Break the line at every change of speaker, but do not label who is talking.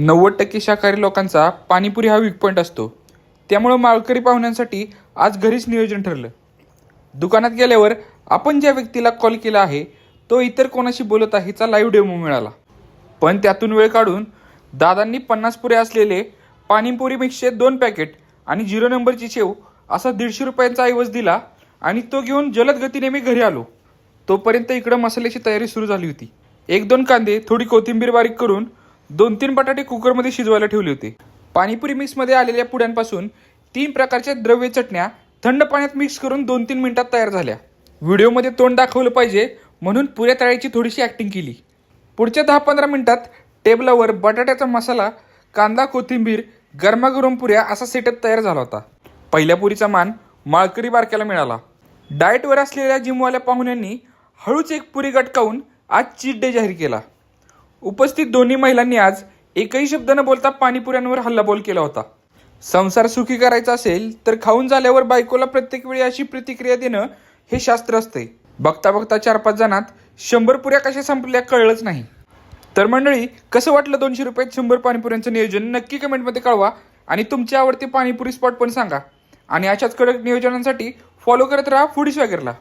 नव्वद टक्के शाकाहारी लोकांचा पाणीपुरी हा वीक पॉईंट असतो. त्यामुळं माळकरी पाहुण्यांसाठी आज घरीच नियोजन ठरलं. दुकानात गेल्यावर आपण ज्या व्यक्तीला कॉल केला आहे तो इतर कोणाशी बोलत आहे चा लाईव्ह डेमो मिळाला. पण त्यातून वेळ काढून दादांनी पन्नास पुरे असलेले पाणीपुरी मिक्सचे दोन पॅकेट आणि झिरो नंबरची शेव असा दीडशे रुपयांचा ऐवज दिला आणि तो घेऊन जलद गतीने मी घरी आलो. तोपर्यंत इकडं मसाल्याची तयारी सुरू झाली होती. एक दोन कांदे थोडी कोथिंबीर बारीक करून दोन तीन बटाटे कुकरमध्ये शिजवायला ठेवले होते. पाणीपुरी मिक्समध्ये आलेल्या पुड्यांपासून तीन प्रकारच्या द्रव्य चटण्या थंड पाण्यात मिक्स करून दोन तीन मिनिटात तयार झाल्या. व्हिडिओमध्ये तोंड दाखवलं पाहिजे म्हणून पुऱ्या तळ्याची थोडीशी ॲक्टिंग केली. पुढच्या दहा पंधरा मिनिटात टेबलावर बटाट्याचा मसाला कांदा कोथिंबीर गरमागरम पुऱ्या असा सेटअप तयार झाला होता. पहिल्या पुरीचा मान माळकरी बारक्याला मिळाला. डाएटवर असलेल्या जिमवाल्या पाहुण्यांनी हळूच एक पुरी गटकावून आज चीट डे जाहीर केला. उपस्थित दोन्ही महिलांनी आज एकही शब्द न बोलता पाणीपुऱ्यांवर हल्लाबोल केला होता. संसार सुखी करायचा असेल तर खाऊन झाल्यावर बायकोला प्रत्येक वेळी अशी प्रतिक्रिया देणं हे शास्त्र असते बघता बघता चार पाच जणांत शंभर पुऱ्या कशा संपल्या कळलंच नाही. तर मंडळी कसं वाटलं दोनशे रुपयात शंभर पाणीपुऱ्यांचं नियोजन? नक्की कमेंटमध्ये कळवा आणि तुमची आवडती पाणीपुरी स्पॉट पण सांगा. आणि अशाच कडक नियोजनांसाठी फॉलो करत राहा फूड स्वॅगरला